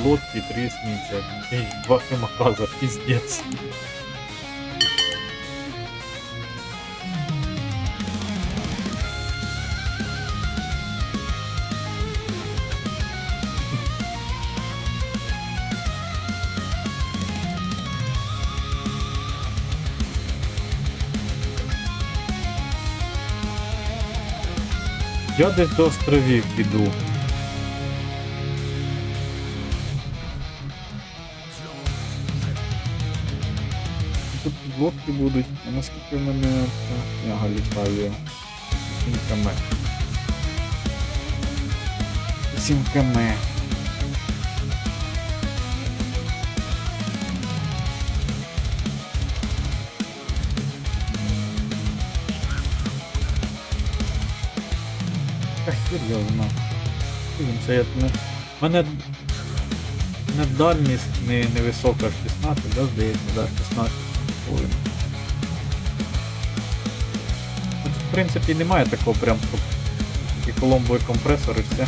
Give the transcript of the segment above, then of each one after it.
подлодки, три эсминца. И два химоказа, пиздец. Я десь до островів піду. Підлодки будуть, а наскільки в мене княга літає? 7 км. 7 км. Та серйозно. Це я не... Мене не дальність не, не висока 16, да, здається, да, 16 хвилин. Тут, в принципі, немає такого прям, щоб і коломбо і компресор і все.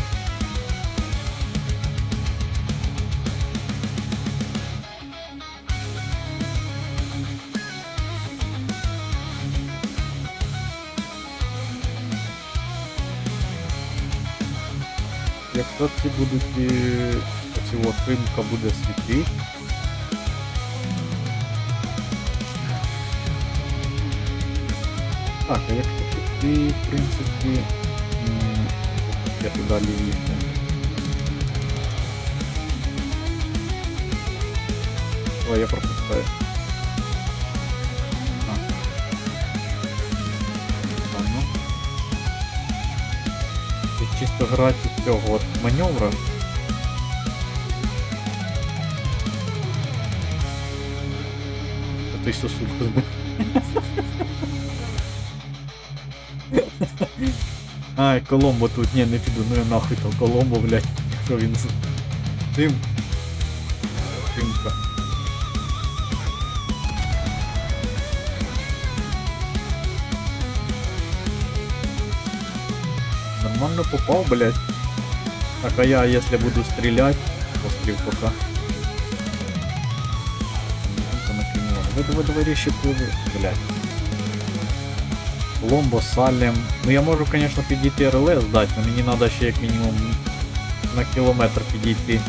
Якщо ці будуть і оці от ринка буде світлі. Так, а якщо ти, в принципі, я туди їхав. Ой, я пропускаю. Тут чисто грати цього от маневра. Ти сосульку збив. Ай, Коломбо тут, ні, не піду, ну я нахуй то Коломбо, блядь, якщо він з тим. Тимка. Нормально попал, блядь. Так, а я, если буду стрелять, пострел пока. Тимка накинула. Давай, давай, давай, резче пливи, блядь. Ломбо, Салем. Ну я можу, конечно, підійти РЛС дати, але мені треба ще як мінімум на кілометр підійти.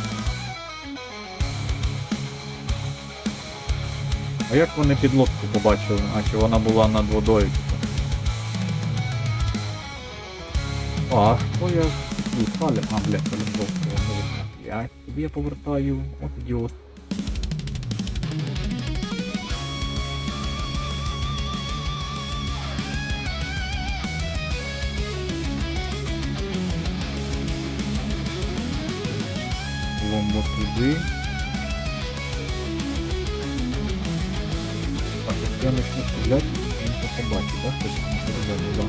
А як вони підлодку побачили? А чи вона була над водою? типу? А, що я Салем? А, блядь, Салем Я тобі я повертаю, от ідіот. Ломбо туди. Так, якщо я почну стріляти, він то побачить, так? Хтось на коридорі, да.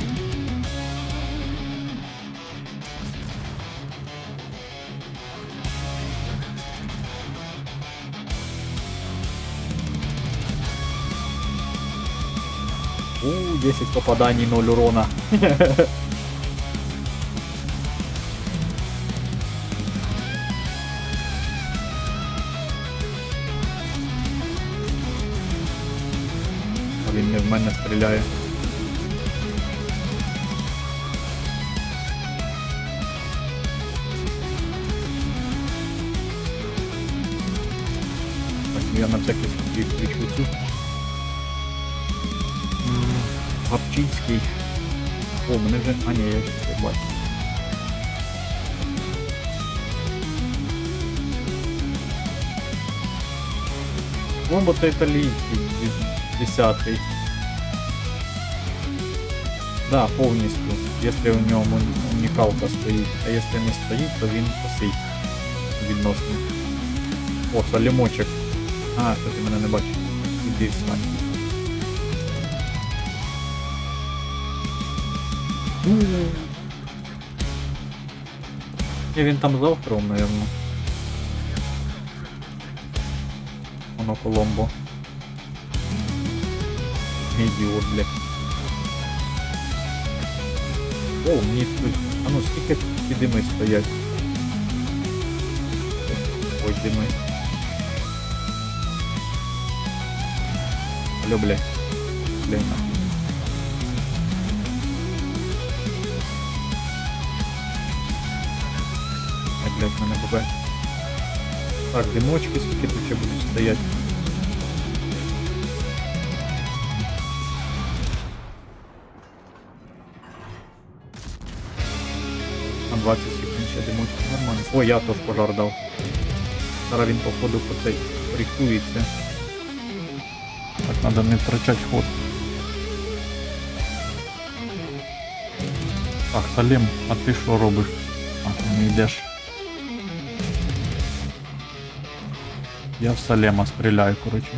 У, 10 попаданий, 0 урона. стріляє. Так, я на всякий случай включу цю. Гапчинський. О, мене вже. А ні, я ще бачу. Бомба то італійський, 10-й. Да, повністю. Якщо у нього уні- унікалка стоїть, а якщо не стоїть, то він косий. Відносно. О, салімочок. А, що ти мене не бачиш. Іди встань. Ні, він там за островом, наверное. Воно Коломбо. Ідіот, блядь. О, мені тут. А ну скільки підими стоять. Ой. зі мною. Алло, блядь. Блядь, нахуй. Ай, блядь, в мене ББ. Так, димочки, скільки тут ще будуть стоять. 20 секунд ще димочки нормально. О, я теж пожар дав. Зараз він походу по цей рихтується. Так, треба не втрачати ход. Так, Салім, а ти що робиш? А, ти не йдеш. Я в Салема стріляю, коротше.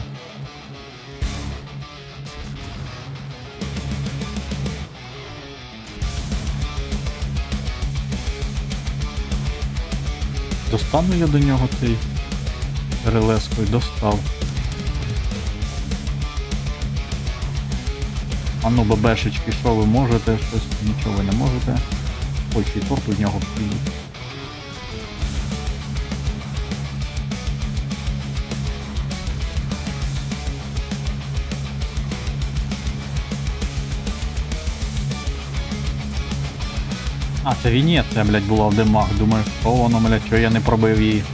Достану я до нього цей релескою, достав. А ну, бабешечки, що ви можете? Щось нічого ви не можете. Ой, і торт у нього приїде. А, це Венеція, блядь, була в димах. Думаю, що воно, блядь, що я не пробив її.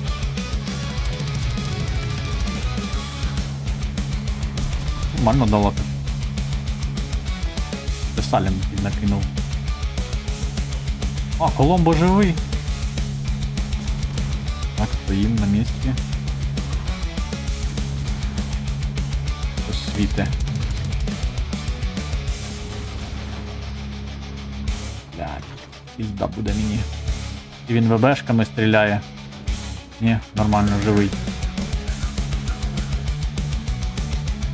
Нормально дала. Це Салім накинув. А, Коломбо живий. Так, стоїм на місці. Світе. Пізда буде мені. І він ВБшками стріляє. Ні, нормально, живий.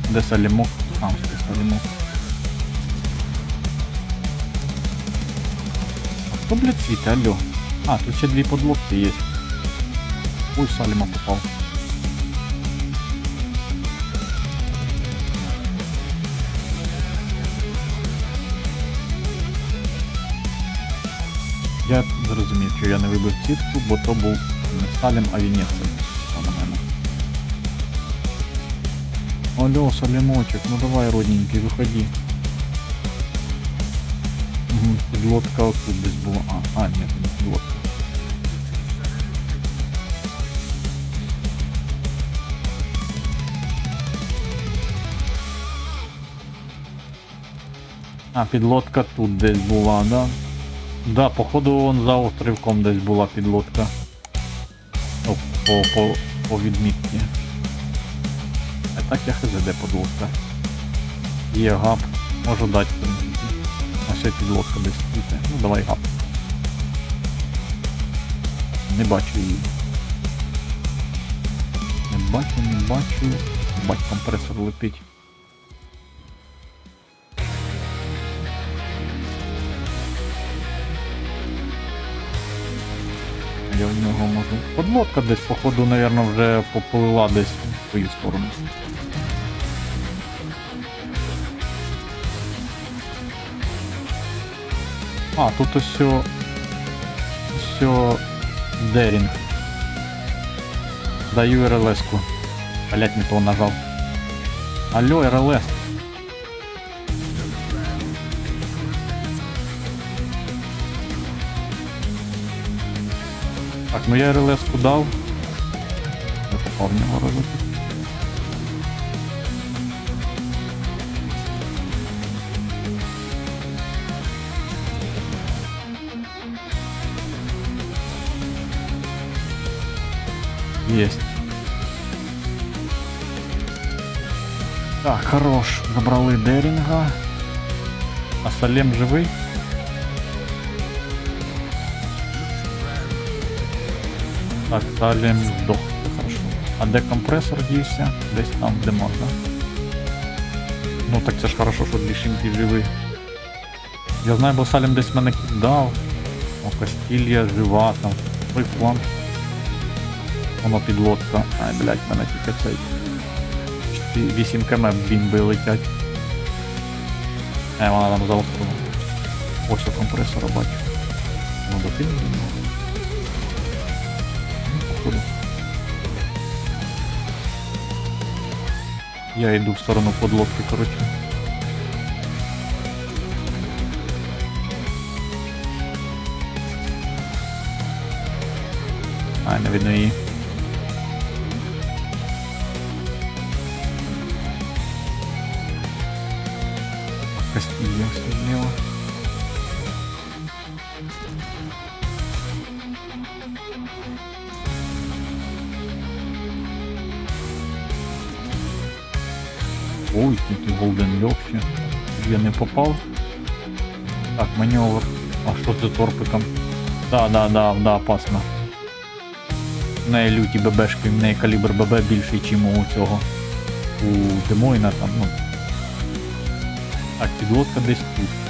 Де Салімок? Там Салімок. А хто, блядь, світ, алло? А, тут ще дві подлодки є. Ой, Саліма попав. Зрозумів, що я не вибив сітку, бо то був не Салім, а мене. Алло, Салімочек, ну давай, родненький, виходи. Угу, підлодка тут десь була. А, а, ні, це не підлодка. А, підлодка тут десь була, да? Да, походу вон за островком десь була підлодка. По, по, по відмітці. А так я хз де підлодка. Є гап. Можу дати. Ось є підлодка десь світе. Ну давай гап. Не бачу її. Не бачу, не бачу. Бать компресор летить. Подлодка десь, походу, напевно, вже поплила десь в свою сторону. А, тут ось все. Все. Дерінг. Даю РЛС-ку. Блять, не то нажав. Алло, РЛС. Так, ну я РЛС-ку дав. Я попав в нього разок. Есть. Так, хорош. Забрали Дерінга. А Салем живий? Так, Салем здох. Хорошо. А де компресор дівся? Десь там, де можна. Ну так це ж хорошо, що лишеньки живий. Я знаю, бо Салем десь мене кидав. О, Кастілья жива, там. Фланг. Воно підлодка. Ай, блядь, мене тільки цей. 8 км бімби летять. Е, вона там за. Ось у компресора бачу. Ну, до Я йду в сторону подлодки, коротше. А, не видно її. Кастилья слева. Ой, тут голден легче. Я не попав. Так, маневр. А що це торпиком? Да, да, да, да, опасно. В неї люті ББшки, в неї калібр ББ більший, ніж у цього. У Демойна там, ну. Так, підлодка десь тут.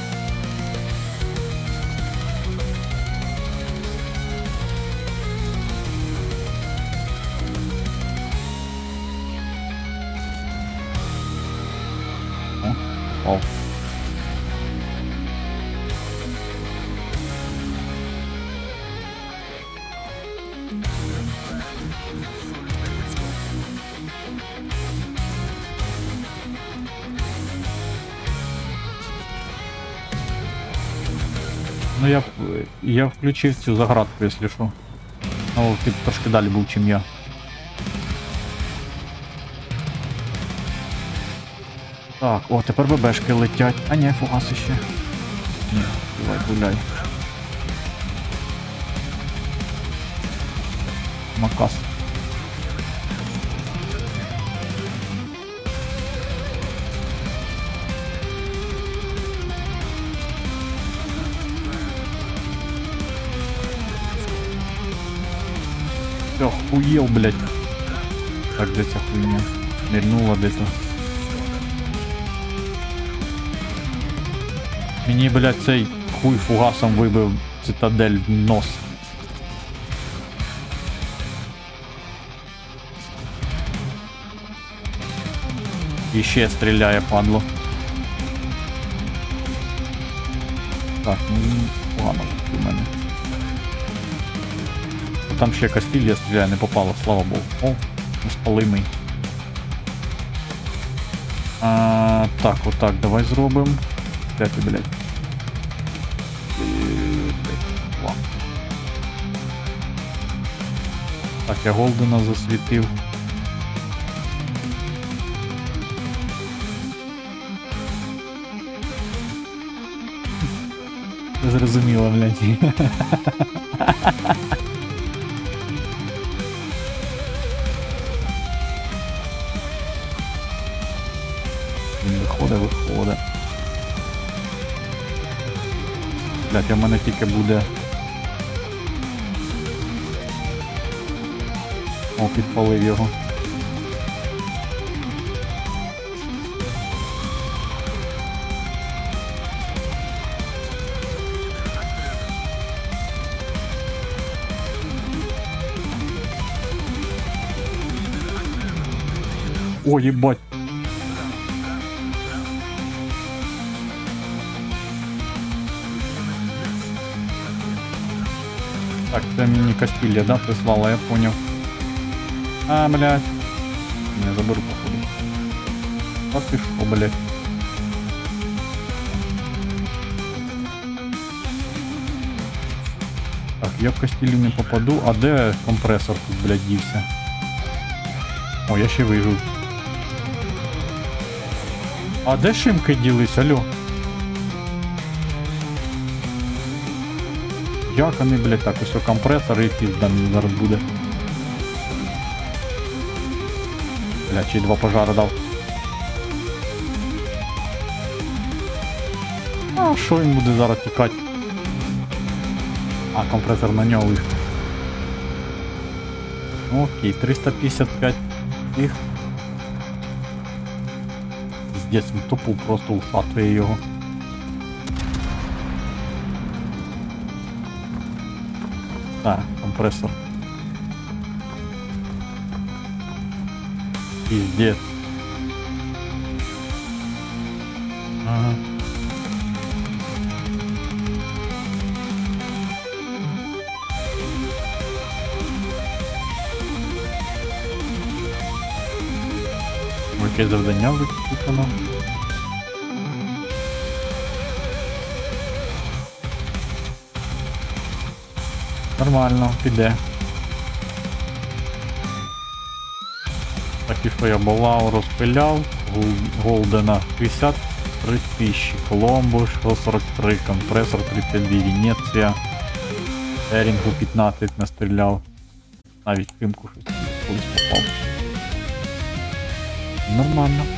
Я, я включив цю заградку, якщо що. Ну, ти трошки далі був, чим я. Так, о, тепер ББшки летять. А ні, фугаси ще. Ні, давай гуляй. Макас. Охуел, блядь. Так, де ця хуйня? Нирнула десь. Мені, блядь, цей хуй фугасом вибив цитадель в нос. І ще стріляє, падло. Так, ну погано у мене. Там ще Кастилья стріляє, не попало, слава Богу. О, неспалимий. А, так, отак, давай зробимо. Де ти, блядь? Так, я Голдена засвітив. Зрозуміло, блядь. виходить, виходить. Блять, а в мене тільки буде. О, підпалив його. О, ебать. Так, це мені Кастилья, да, прислала, я понял. А, блядь. Не заберу, походу. А шо, блядь. Так, я в Кастилью не попаду. А де компресор тут, блядь, дівся? О, я ще вижив. А де шимки ділись, алло? Як вони, блядь, так, ось компресор пізда мені зараз буде. Ще й два пожара дав. А що він буде зараз тікати? А, компресор на нього вийшов. Окей, 355 їх. Здесь тупо просто ушатує його. Так, компрессор. Пиздец. Ага. Якесь завдання виконано. Нормально, піде. Так і що я балау розпиляв, гол- голдена 53 тисячі, Коломбо 143, компресор 32, Венеція, Ерінгу 15 настріляв. Навіть кимку щось попав. Нормально.